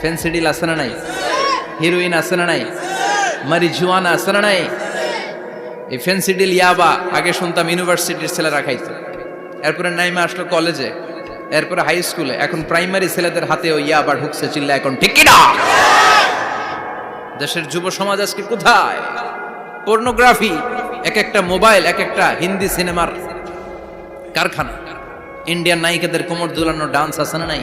Phensedyl আছে না নাই হিরোইন আছে না নাই মারিজুয়ানা আছে নাই এই ফেন্সিডিল ইয়াবা আগে শুনতাম ইউনিভার্সিটির ছেলেরা খাইতো এরপরে নাইমা আসলো কলেজে এরপরে হাই স্কুলে এখন প্রাইমারি ছেলেদের হাতেও ইয়াবা ঢুকছে চিল্লা এখন ঠিক কিনা দেশের যুব সমাজ আজকে কোথায় পর্নোগ্রাফি এক একটা মোবাইল এক একটা হিন্দি সিনেমার কারখানা ইন্ডিয়ান নায়িকাদের কোমর দুলানো ডান্স আছে না নাই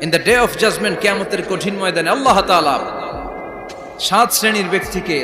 in the day of judgement কেয়ামতের কঠিন ময়দানে আল্লাহ তালা সাত শ্রেণির ব্যক্তিকে